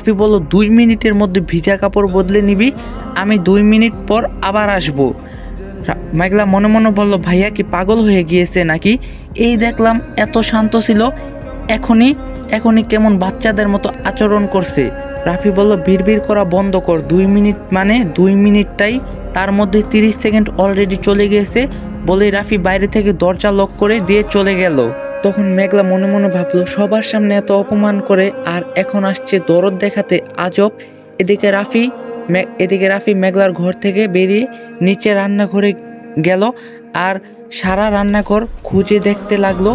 রাফি বলল, দুই মিনিটের মধ্যে ভিজা কাপড় বদলে নিবি, আমি দুই মিনিট পর আবার আসব। মেঘলা মনে মনে বলল, ভাইয়া কি পাগল হয়ে গিয়েছে নাকি? এই দেখলাম এত শান্ত ছিল, এখনই এখনই কেমন বাচ্চাদের মতো আচরণ করছে। রাফি বলল, বিড়বিড় করা বন্ধ কর, দুই মিনিট মানে দুই মিনিটটাই, তার মধ্যে তিরিশ সেকেন্ড অলরেডি চলে গিয়েছে বলে রাফি বাইরে থেকে দরজা লক করে দিয়ে চলে গেল। তখন মেঘলা মনে মনে ভাবলো, সবার সামনে এত অপমান করে আর এখন আসছে দরদ দেখাতে আজব। এদিকে রাফি এদিকে রাফি মেঘলার ঘর থেকে বেরিয়ে নিচে রান্নাঘরে গেল আর সারা রান্নাঘর খুঁজে দেখতে লাগল।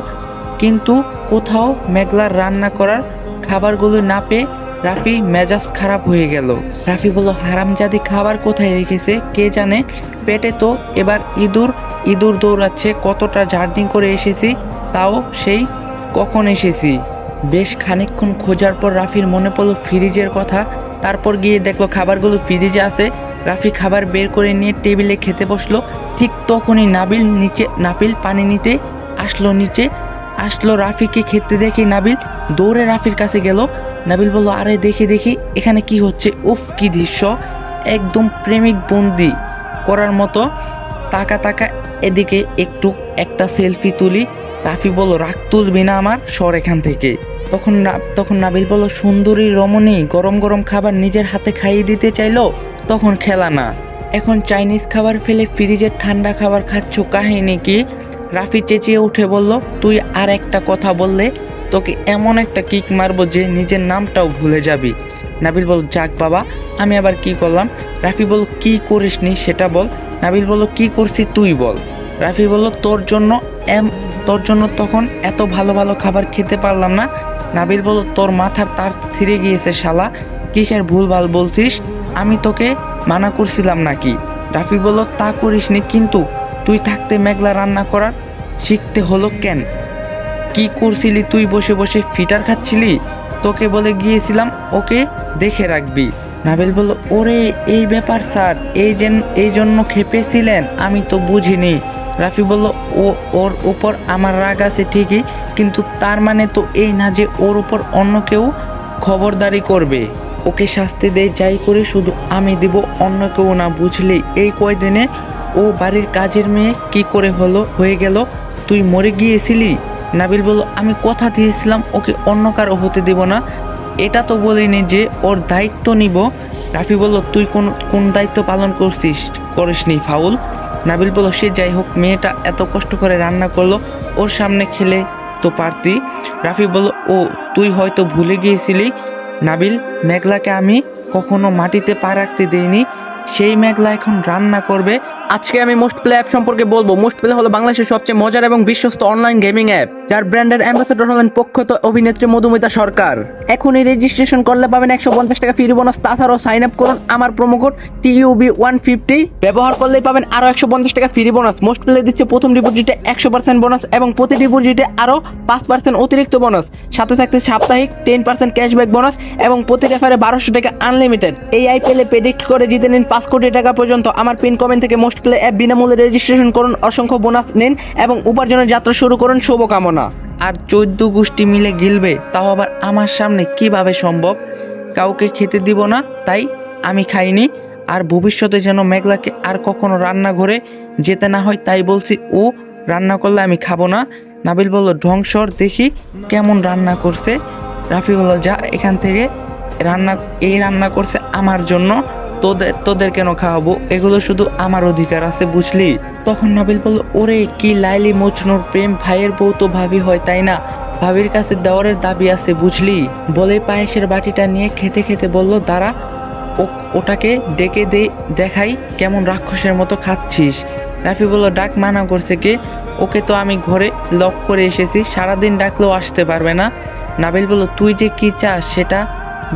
কিন্তু কোথাও মেঘলার রান্না করার খাবারগুলো না পেয়ে রাফি মেজাজ খারাপ হয়ে গেল। রাফি বলল, হারামজাদি খাবার কোথায় রেখেছে? কে জানে? পেটে তো এবার ইঁদুর ইঁদুর দৌড়াচ্ছে, কতটা জার্নি করে এসেছি। তাও সেই, কখন এসেছি? বেশ খানিকক্ষণ খোঁজার পর রাফির মনে পড়ল ফ্রিজের কথা। তারপর গিয়ে দেখল খাবারগুলো ফ্রিজে আছে। রাফি খাবার বের করে নিয়ে টেবিলে খেতে বসল। ঠিক তখনই নাবিল নিচে, নাবিল পানি নিতে আসলো নিচে। আসলো রাফিকে খেতে দেখে নাবিল দৌড়ে রাফির কাছে গেল। নাবিল বলল, আরে দেখি দেখি, এখানে কি হচ্ছে? উফ, কি দৃশ্য। একদম প্রেমিক বন্দি করার মতো। তাকা তাকা, এদিকে একটু একটা সেলফি তুলি। রাফি বলল, রাগ তুলবি না আমার, সর এখান থেকে। তখন তখন নাবিল বলল, সুন্দরী রমণী গরম গরম খাবার নিজের হাতে খাইয়ে দিতে চাইলো, তখন খেলা না। এখন চাইনিজ খাবার ফেলে ফ্রিজের ঠান্ডা খাবার খাচ্ছ কাহিনী কি? রাফি চেঁচিয়ে উঠে বলল, তুই আর একটা কথা বললে, তোকে এমন একটা কিক মারবো যে নিজের নামটাও ভুলে যাবি। নাবিল বল যাক বাবা, আমি আবার কি করলাম? রাফি বল কি করিসনি সেটা বল। নাবিল বলল, কি করছি তুই বল। রাফি বলল, তোর জন্য এম তোর জন্য তখন এত ভালো ভালো খাবার খেতে পারলাম না। নাবিল বলল, তোর মাথার তার ছিঁড়ে গিয়েছে, শালা। কিসের ভুল ভালো বলছিস? আমি তোকে মানা করছিলাম নাকি? রাফি বলল, তা করিসনি, কিন্তু তুই থাকতে মেঘলা রান্না করার শিখতে হলো কেন? কি করছিলি তুই বসে বসে? ফিটার খাচ্ছিলি? তোকে বলে গিয়েছিলাম, ওকে দেখে রাখবি। নাবিল বলল, ওরে, এই ব্যাপার স্যার, এই যেন, এই জন্য খেপেছিলেন, আমি তো বুঝিনি। রাফি বলল, ও, ওর উপর আমার রাগ আছে ঠিকই, কিন্তু তার মানে তো এই না যে ওর উপর অন্য কেউ খবরদারি করবে। ওকে শাস্তি দেয় যাই করে, শুধু আমি দিব, অন্য কেউ না বুঝলি এই কয়দিনে ও বাড়ির কাজের মেয়ে কি করে হলো, হয়ে গেল? তুই মরে গিয়েছিলি? নাবিল বলল, আমি কথা দিয়েছিলাম, ওকে অন্য কারও হতে দেব না। এটা তো বলিনি যে ওর দায়িত্ব নিব। রাফি বলল, তুই কোন কোন দায়িত্ব পালন করছিস, করিসনি ফাউল? নাবিল বলল সে যাই হোক, মেয়েটা এত কষ্ট করে রান্না করল, ওর সামনে খেলে তো পারতি। রাফি বলল, ও, তুই হয়তো ভুলে গিয়েছিলি। নাবিল, মেঘলাকে আমি কখনো মাটিতে পা রাখতে দেইনি। সেই মেঘলা এখন রান্না করবে আজকে আমি মোস্ট প্লে অ্যাপ সম্পর্কে বলব। মোস্ট প্লে হলো বাংলাদেশের সবচেয়ে মজার এবং বিশ্বস্ত অনলাইন গেমিং অ্যাপ যার ব্র্যান্ডের অ্যাম্বাসেডর হলেন প্রখ্যাত অভিনেত্রী মধুমিতা সরকার। এখনই রেজিস্ট্রেশন করলে পাবেন একশো পঞ্চাশ টাকা ফ্রি বোনাস তাছাড়াও সাইন আপ করুন আমার কোড টিইউবি ওয়ান ফিফটি ব্যবহার করলেই পাবেন আরও একশো পঞ্চাশ টাকা ফ্রি বোনাস মোস্ট প্লে দিচ্ছে প্রথম ডিপোজিটে একশো পার্সেন্ট বোনাস এবং প্রতি ডিপোজিটে আরও পাঁচ পার্সেন্ট অতিরিক্ত বোনাস সাথে থাকছে সাপ্তাহিক টেন পার্সেন্ট ক্যাশব্যাক বোনাস এবং প্রতি রেফারে বারোশো টাকা আনলিমিটেড এই আইপিএলে প্রেডিক্ট করে জিতে নিন পাঁচ কোটি টাকা পর্যন্ত। আমার পিন কমেন্ট থেকে মোস্ট প্লে অ্যাপ বিনামূল্যে রেজিস্ট্রেশন করুন। অসংখ্য বোনাস নিন এবং উপার্জনের যাত্রা শুরু করুন। শুভকামনা। আর চোদ্দ গোষ্ঠী মিলে গিলবে, তাও আবার আমার সামনে কীভাবে সম্ভব? কাউকে খেতে দিব না, তাই আমি খাইনি। আর ভবিষ্যতে যেন মেঘলাকে আর কখনো রান্নাঘরে যেতে না হয়, তাই বলছি, ও, রান্না করলে আমি খাব না। নাবিল বলল ধ্বংসর দেখি কেমন রান্না করছে। রাফি বলল, যা, এখান থেকে রান্না, এই রান্না করছে আমার জন্য। তোদের তোদের কেন খাওয়াবো? এগুলো শুধু আমার অধিকার আছে, বুঝলি? তখন নাবিল বলল, ওরে, কি লাইলি মজনুর প্রেম, ভাইয়ের বউ তো ভাবি হয়, তাই না? ভাবির কাছে দেওয়ারের দাবি আছে, বুঝলি? বলে পায়েসের বাটিটা নিয়ে খেতে খেতে বলল, দাঁড়া ওটাকে ডেকে দে, দেখাই কেমন রাক্ষসের মতো খাচ্ছিস। রাফি বলল, ডাক মানা করছে কে? ওকে তো আমি ঘরে লক করে এসেছি, সারাদিন ডাকলেও আসতে পারবে না। নাবিল বলল, তুই যে কি চাস সেটা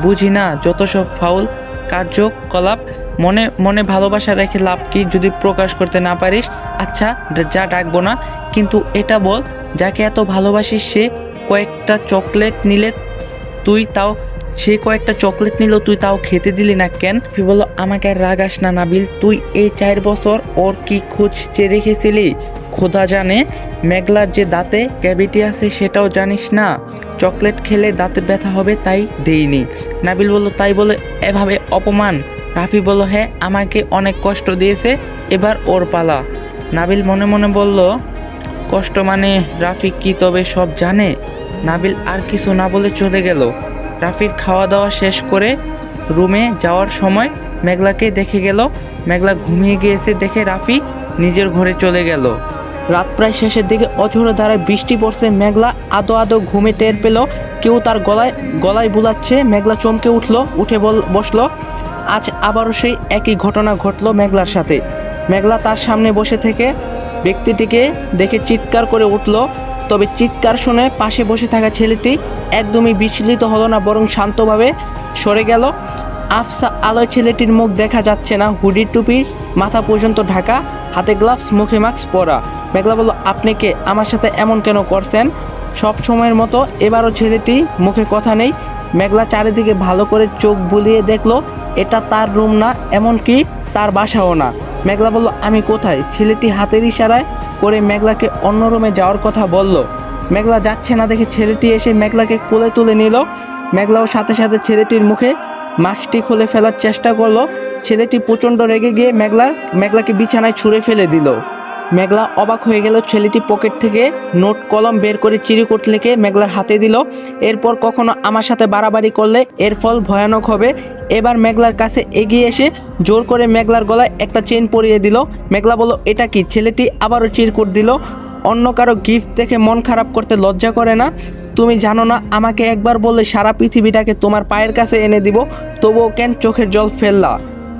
বুঝি না, যত সব ফাউল কার্যকলাপ, মনে মনে ভালোবাসা রেখে লাভ কি যদি প্রকাশ করতে না পারিস? আচ্ছা যা ডাকবো না। কিন্তু এটা বল, যাকে এত ভালোবাসিস সে কয়েকটা চকলেট নিলে তুই তাও সে কয়েকটা চকলেট নিল, তুই তাও খেতে দিলি না কেন? রাফি বলল, আমাকে আর রাগাস না নাবিল, তুই এই চার বছর ওর কি খোঁজ চেয়ে রেখেছিলি? খোদা জানে, মেঘলার যে দাঁতে ক্যাভিটি আছে সেটাও জানিস না। চকলেট খেলে দাঁতে ব্যথা হবে তাই দেইনি। নাবিল বলল, তাই বলে এভাবে অপমান? রাফি বলল হ্যাঁ আমাকে অনেক কষ্ট দিয়েছে, এবার ওর পালা। নাবিল মনে মনে বলল, কষ্ট মানে রাফি কি তবে সব জানে? নাবিল আর কিছু না বলে চলে গেল। রাফির খাওয়া দাওয়া শেষ করে রুমে যাওয়ার সময় মেঘলাকে দেখে গেল। মেঘলা ঘুমিয়ে গিয়েছে দেখে রাফি নিজের ঘরে চলে গেল। রাত প্রায় শেষের দিকে অঝোরে ধারায় বৃষ্টি পড়ছে। মেঘলা আদো আদো ঘুমে টের পেল। কেউ তার গলায় গলায় বুলাচ্ছে। মেঘলা চমকে উঠল, উঠে বল, বসল। আজ আবারও সেই একই ঘটনা ঘটলো মেঘলার সাথে। মেঘলা তার সামনে বসে থেকে ব্যক্তিটিকে দেখে চিৎকার করে উঠল। তবে চিৎকার শুনে পাশে বসে থাকা ছেলেটি একদমই বিচলিত হলো না, বরং শান্তভাবে সরে গেল। আফসা আলোয় ছেলেটির মুখ দেখা যাচ্ছে না। হুডি টুপি, মাথা পর্যন্ত ঢাকা, হাতে গ্লাভস মুখে মাস্ক পরা। মেঘলা বলল, আপনি কে? আমার সাথে এমন কেন করছেন? সব সময়ের মতো এবারও ছেলেটি মুখে কথা নেই। মেঘলা চারিদিকে ভালো করে চোখ বুলিয়ে দেখল, এটা তার রুম না, এমনকি তার বাসাও না। মেঘলা বলল, আমি কোথায়? ছেলেটি হাতের ইশারায় করে মেঘলাকে অন্য রুমে যাওয়ার কথা বলল। মেঘলা যাচ্ছে না দেখে ছেলেটি এসে মেঘলাকে কোলে তুলে নিল। মেঘলাও সাথে সাথে ছেলেটির মুখে মাস্কটি খুলে ফেলার চেষ্টা করল। ছেলেটি প্রচণ্ড রেগে গিয়ে মেঘলা মেঘলাকে বিছানায় ছুঁড়ে ফেলে দিল। মেঘলা অবাক হয়ে গেল ছেলেটি পকেট থেকে নোট কলম বের করে চিরিকুট লিখে মেঘলার হাতে দিল। এরপর কখনো আমার সাথে বাড়াবাড়ি করলে এর ফল ভয়ানক হবে। এবার মেঘলার কাছে এগিয়ে এসে জোর করে মেঘলার গলায় একটা চেন পরিয়ে দিল। মেঘলা বলল, এটা কি? ছেলেটি আবারও চিরকুট দিল। অন্য কারও গিফট দেখে মন খারাপ করতে লজ্জা করে না। তুমি জানো না, আমাকে একবার বললে সারা পৃথিবীটাকে তোমার পায়ের কাছে এনে দিব, তবুও কেন চোখের জল ফেললা?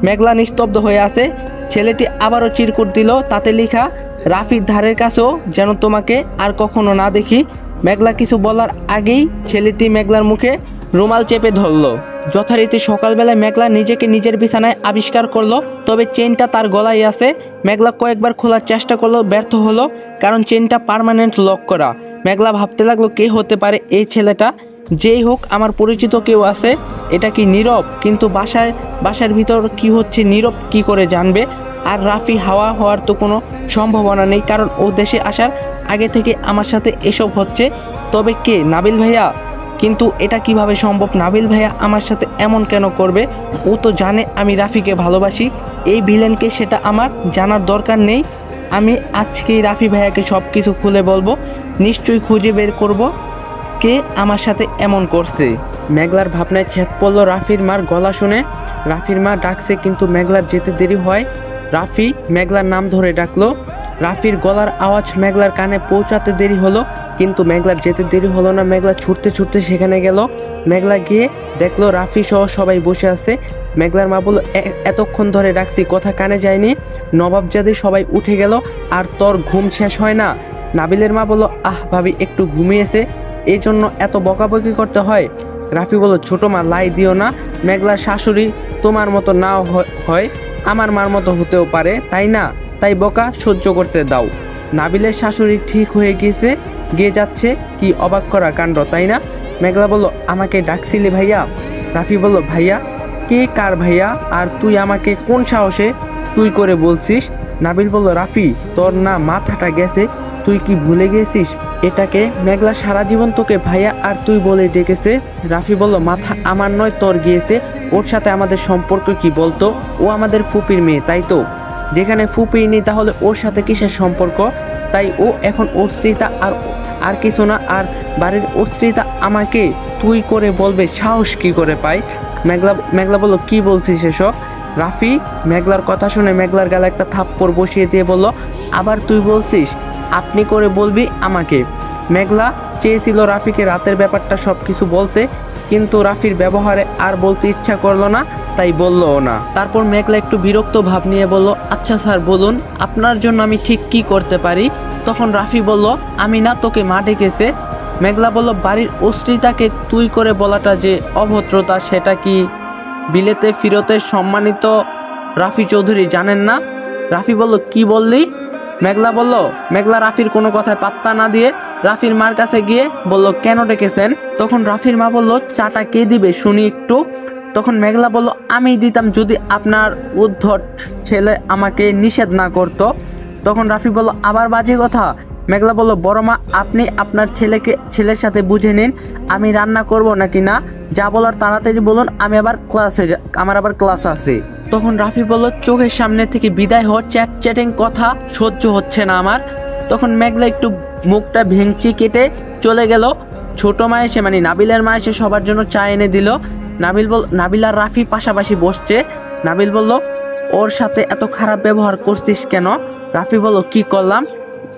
মেঘলা নিস্তব্ধ হয়ে আছে। ছেলেটি আবারও চিরকুট দিল, তাতে লেখা, রাফির ধারের কাছেও যেন তোমাকে আর কখনো না দেখি। মেঘলা কিছু বলার আগেই ছেলেটি মেঘলার মুখে রুমাল চেপে ধরলো। যথারীতি সকালবেলায় মেঘলা নিজেকে নিজের বিছানায় আবিষ্কার করল, তবে চেনটা তার গলায় আছে। মেঘলা কয়েকবার খোলার চেষ্টা করল ব্যর্থ হলো, কারণ চেনটা পার্মানেন্ট লক করা। মেঘলা ভাবতে লাগল, কে হতে পারে এই ছেলেটা? যেই হোক, আমার পরিচিত কেউ আছে, এটা কি নীরব? কিন্তু বাসায়, বাসার ভিতর কি হচ্ছে, নীরব কি করে জানবে? আর রাফি হাওয়া হওয়ার তো কোনো সম্ভাবনা নেই, কারণ ও দেশে আসার আগে থেকে আমার সাথে এসব হচ্ছে। তবে কে? নাবিল ভাইয়া? কিন্তু এটা কীভাবে সম্ভব? নাবিল ভাইয়া আমার সাথে এমন কেন করবে? ও তো জানে আমি রাফিকে ভালোবাসি। এই ভিলেনকে সেটা আমার জানার দরকার নেই। আমি আজকেই রাফি ভাইয়াকে সব কিছু খুলে বলব। নিশ্চয়ই খুঁজে বের করব। কে আমার সাথে এমন করছে? মেঘলার ভাবনায় ছেদ পড়ল রাফির মার গলা শুনে। রাফির মা ডাকছে, কিন্তু মেঘলার যেতে দেরি হয়। রাফি মেঘলার নাম ধরে ডাকলো। রাফির গলার আওয়াজ মেঘলার কানে পৌঁছাতে দেরি হলো, কিন্তু মেঘলার যেতে দেরি হলো না। মেঘলা ছুটতে ছুটতে সেখানে গেল। মেঘলা গিয়ে দেখল রাফি সহ সবাই বসে আছে। মেঘলার মা বলল, "এ- এতক্ষণ ধরে ডাকছি, কথা কানে যায়নি। নবাবজাদি সবাই উঠে গেল, আর তোর ঘুম শেষ হয় না। নাবিলের মা বলল, আহ ভাবি, একটু ঘুমিয়েছে। এই জন্য এত বকাবকি করতে হয়। রাফি বলল, ছোট মা, লাই দিও না। মেঘলার শাশুড়ি তোমার মতো নাও হয়। আমার মার মতো হতেও পারে, তাই না? তাই বকা সহ্য করতে দাও। নাবিলের শাশুড়ি ঠিক হয়ে গিয়েছে গিয়ে যাচ্ছে। কি অবাক করা কাণ্ড, তাই না? মেঘলা বলল, আমাকে ডাকছিলি ভাইয়া? রাফি বলল, ভাইয়া, কে কার ভাইয়া? আর তুই আমাকে কোন সাহসে তুই করে বলছিস? নাবিল বলল, রাফি, তোর না মাথাটা গেছে। তুই কি ভুলে গেছিস? এটাকে মেঘলা সারা জীবন তোকে ভাইয়া আর তুই বলে ডেকেছে। রাফি বলল, মাথা আমার নয়, তোর গিয়েছে। ওর সাথে আমাদের সম্পর্ক কি বলতো? ও আমাদের ফুপির মেয়ে, তাই তো? যেখানে ফুপি নেই, তাহলে ওর সাথে কিসের সম্পর্ক? তাই ও এখন অস্ত্রিতা আর আর কিছু না, আর বাড়ির অস্ত্রিতা আমাকে তুই করে বলবে, সাহস কি করে পায় মেঘলা মেঘলা বলল, কি বলছিস এসব? রাফি মেঘলার কথা শুনে মেঘলার গালে একটা থাপ্পড় বসিয়ে দিয়ে বলল, আবার তুই বলছিস আপনি করে বলবি আমাকে। মেঘলা চেয়েছিল রাফিকে রাতের ব্যাপারটা সব কিছু বলতে, কিন্তু রাফির ব্যবহারে আর বলতে ইচ্ছা করল না, তাই বললও না। তারপর মেঘলা একটু বিরক্ত ভাব নিয়ে বলল আচ্ছা স্যার, বলুন, আপনার জন্য আমি ঠিক কি করতে পারি? তখন রাফি বলল, আমি না তোকে মা ডেকেছে। মেঘলা বলল, বাড়ির অস্ত্রিতাকে তুই করে বলাটা যে অভদ্রতা, সেটা কি বিলেতে ফিরতে সম্মানিত রাফি চৌধুরী জানেন না? রাফি বলল, কি বললি? মেঘলা বলল, মেঘলা রাফির কোনো কথায় পাত্তা না দিয়ে রাফির মার কাছে গিয়ে বলল, কেন ডেকেছেন? তখন রাফির মা বলল, চাটা কে দিবে শুনি একটু। তখন মেঘলা বলল, আমি দিতাম যদি আপনার উদ্ধট ছেলে আমাকে নিষেধ না করতো। তখন রাফি বলল, আবার বাজে কথা। মেঘলা বলল, বড় মা, আপনি আপনার ছেলেকে, ছেলের সাথে বুঝে নিন, আমি রান্না করব নাকি না? যা বলার তাড়াতাড়ি বলুন, আমি আবার ক্লাসে আমার আবার ক্লাস আছে। তখন রাফি বলল, চোখের সামনে থেকে বিদায় হওয়ার চ্যাট চ্যাটিং কথা সহ্য হচ্ছে না আমার। তখন মেঘলা একটু মুখটা ভেঙচি কেটে চলে গেল। ছোট মা এসে মানে নাবিলের মা এসে সবার জন্য চা এনে দিল। নাবিল বল, নাবিল আর রাফি পাশাপাশি বসছে। নাবিল বলল, ওর সাথে এত খারাপ ব্যবহার করছিস কেন? রাফি বলল, কি করলাম?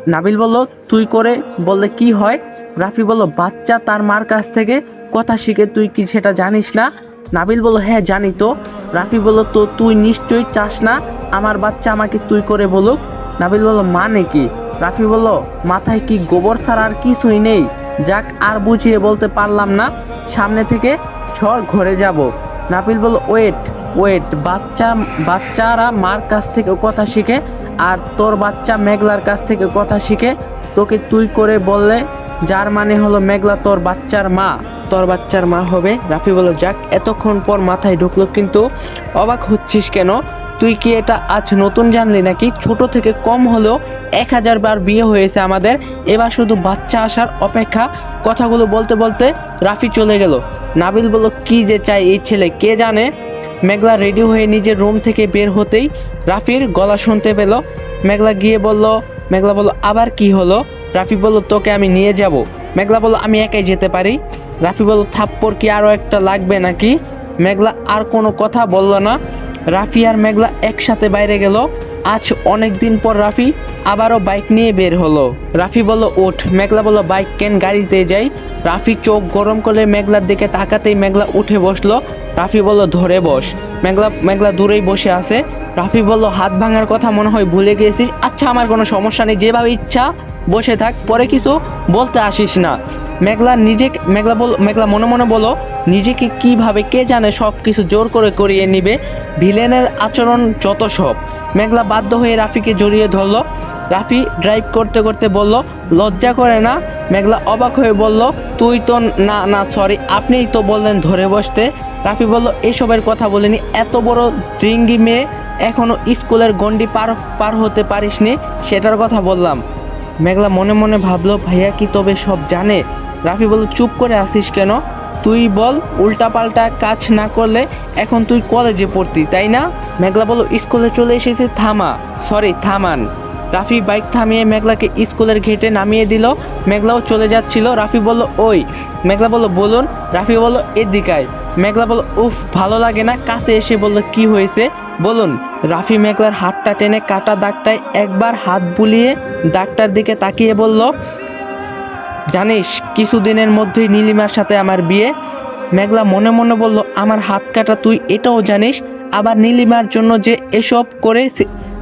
নাবিল বলল, তুই করে বললে কি হয়? রাফি বলল, বাচ্চা তার মার কাছ থেকে কথা শিখে তুই কি সেটা জানিস না? নাবিল বলল হ্যাঁ জানি তো। রাফি বলল, তো তুই নিশ্চয়ই চাস না আমার বাচ্চা আমাকে তুই করে বলুক? নাবিল বলল মানে কি? রাফি বলল, মাথায় কি গোবর ছাড়া আর কিছুই নেই? যাক, আর বুঝিয়ে বলতে পারলাম না। সামনে থেকে ঝড় ঘরে যাব। নাবিল বলল, ওয়েট ওয়েট, বাচ্চা, বাচ্চারা মার কাছ থেকে কথা শিখে আর তোর বাচ্চা মেঘলার কাছ থেকে কথা শিখে তোকে তুই করে বললে, যার মানে হলো মেঘলা তোর বাচ্চার মা, তোর বাচ্চার মা হবে। রাফি বলল, যাক, এতক্ষণ পর মাথায় ঢুকলো, কিন্তু অবাক হচ্ছিস কেন? তুই কি এটা আজ নতুন জানলি নাকি? ছোট থেকে কম হলেও এক হাজার বার বিয়ে হয়েছে আমাদের। এবার শুধু বাচ্চা আসার অপেক্ষা কথাগুলো বলতে বলতে রাফি চলে গেল। নাবিল বলল, কি যে চাই এই ছেলে, কে জানে? মেঘলা রেডি হয়ে নিজের রুম থেকে বের হতেই রাফির গলা শুনতে পেল। মেঘলা গিয়ে বলল, মেঘলা বলল, আবার কি হলো? রাফি বলল, তোকে আমি নিয়ে যাব। মেঘলা বলল, আমি একাই যেতে পারি। রাফি বলল থাপ্পর কি আরও একটা লাগবে নাকি? মেঘলা আর কোনো কথা বলল না। রাফি আর মেঘলা একসাথে বাইরে গেল। আজ অনেক দিন পর রাফি আবারও বাইক নিয়ে বের হলো। রাফি বলল, ওঠ। মেঘলা বলল, বাইক কেন গাড়িতে যাই? রাফি চোখ গরম করে মেঘলার দিকে তাকাতেই মেঘলা উঠে বসল। রাফি বলল, ধরে বস। মেঘলা মেঘলা দূরেই বসে আছে। রাফি বলল, হাত ভাঙার কথা মনে হয় ভুলে গিয়েছিস? আচ্ছা আমার কোনো সমস্যা নেই। যেভাবে ইচ্ছা, বসে থাক। পরে কিছু বলতে আসিস না। মেঘলা নিজে মেঘলা বল মেঘলা মনে মনে বলো, নিজেকে কীভাবে কে জানে সব কিছু জোর করে করিয়ে নিবে। ভিলেনের আচরণ যত সব। মেঘলা বাধ্য হয়ে রাফিকে জড়িয়ে ধরলো। রাফি ড্রাইভ করতে করতে বলল, লজ্জা করে না? মেঘলা অবাক হয়ে বলল, তুই তো না না সরি আপনিই তো বললেন ধরে বসতে। রাফি বলল, এসবের কথা বলিনি, এত বড় ড্রিঙ্গি মেয়ে এখনও স্কুলের গন্ডি পার পার হতে পারিসনি? সেটার কথা বললাম। মেঘলা মনে মনে ভাবলো, ভাইয়া কি তবে সব জানে? রাফি বলল, চুপ করে আসিস কেন? তুই বল, উল্টাপাল্টা কাজ না করলে এখন তুই কলেজে পড়তি, তাই না? মেঘলা বলল, স্কুলে চলে এসেছি, থামা সরি থামান। রাফি বাইক থামিয়ে মেঘলাকে স্কুলের ঘেটে নামিয়ে দিল। মেঘলাও চলে যাচ্ছিল। রাফি বলল, ওই। মেঘলা বলল, বলুন। রাফি বলল, এদিকায়। মেঘলা বলল, উফ, ভালো লাগে না। কাছে এসে বলল, কি হয়েছে? বলুন। রাফি মেঘলার হাতটা টেনে কাটা দাগটায় একবার হাত বুলিয়ে দাগটার দিকে তাকিয়ে বলল, জানিস, কিছুদিনের মধ্যেই নীলিমার সাথে আমার বিয়ে। মেঘলা মনে মনে বলল, আমার হাত কাটা তুই এটাও জানিস? আবার নীলিমার জন্য যে এসব করে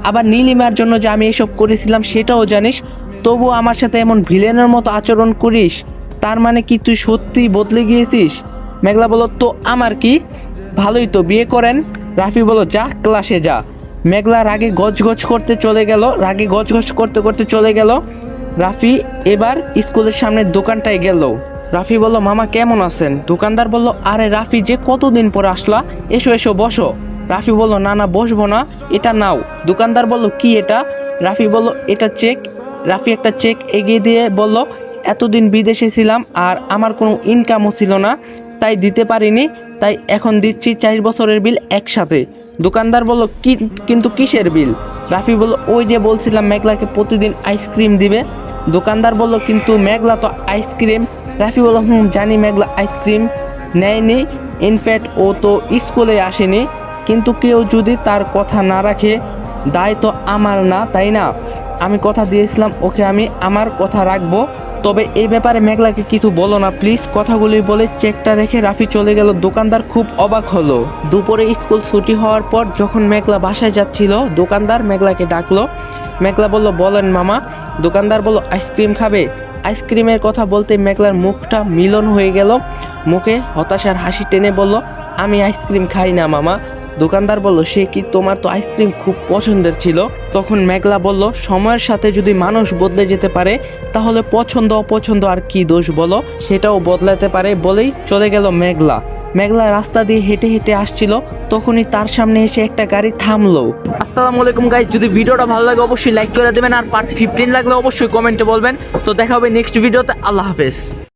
আবার নীলিমার জন্য যে আমি এসব করেছিলাম সেটাও জানিস, তবু আমার সাথে এমন ভিলেনের মতো আচরণ করিস, তার মানে কি তুই সত্যি বদলে গিয়েছিস? মেঘলা বলল, তো আমার কি? ভালোই তো, বিয়ে করেন? রাফি বলল, যা, ক্লাসে যা। মেঘলা রাগে গজগজ করতে চলে গেল, রাগে গজগজ করতে করতে চলে গেল। রাফি এবার স্কুলের সামনের দোকানটায় গেল। রাফি বলল, মামা, কেমন আছেন? দোকানদার বলল, আরে রাফি, যে কতদিন পরে আসলা? এসো এসো, বসো। রাফি বলল, না না, বসবো না, এটা নাও। দোকানদার বলল, কি এটা? রাফি বলল, এটা চেক। রাফি একটা চেক এগিয়ে দিয়ে বলল, এতদিন বিদেশে ছিলাম আর আমার কোনো ইনকামও ছিল না, তাই দিতে পারিনি, তাই এখন দিচ্ছি চার বছরের বিল একসাথে। দোকানদার বলল, কি, কিন্তু কিসের বিল? রাফি বলল, ওই যে বলছিলাম, মেঘলাকে প্রতিদিন আইসক্রিম দিবে। দোকানদার বলল, কিন্তু মেঘলা তো আইসক্রিম। রাফি বলল, হুম, জানি মেঘলা আইসক্রিম নেয়নি। ইনফ্যাক্ট ও তো স্কুলে আসেনি। কিন্তু কেউ যদি তার কথা না রাখে, দায় তো আমার না, তাই না? আমি কথা দিয়েছিলাম, ওকে আমি আমার কথা রাখব। তবে এই ব্যাপারে মেঘলাকে কিছু বলো না, প্লিজ। কথাগুলি বলে চেকটা রেখে রাফি চলে গেল। দোকানদার খুব অবাক হলো। দুপুরে স্কুল ছুটি হওয়ার পর যখন মেঘলা বাসায় যাচ্ছিল, দোকানদার মেঘলাকে ডাকলো। মেঘলা বলল, বলেন মামা। দোকানদার বলল, আইসক্রিম খাবে? আইসক্রিমের কথা বলতে মেঘলার মুখটা মিলন হয়ে গেল। মুখে হতাশার হাসি টেনে বলল, আমি আইসক্রিম খাই না মামা। দোকানদার বলল, সে কি তোমার তো আইসক্রিম খুব পছন্দের ছিল? তখন মেঘলা বলল, সময়ের সাথে যদি মানুষ বদলে যেতে পারে, তাহলে পছন্দ, অপছন্দ আর কি দোষ বলো? সেটাও বদলাতে পারে বলেই চলে গেল মেঘলা। মেঘলা রাস্তা দিয়ে হেঁটে হেঁটে আসছিল, তখনই তার সামনে এসে একটা গাড়ি থামলো। আসসালামু আলাইকুম গাইজ যদি ভিডিওটা ভালো লাগে অবশ্যই লাইক করে দেবেন আর পার্ট ফিফটিন লাগলে অবশ্যই কমেন্টে বলবেন। তো দেখা হবে নেক্সট ভিডিওতে আল্লাহ হাফেজ।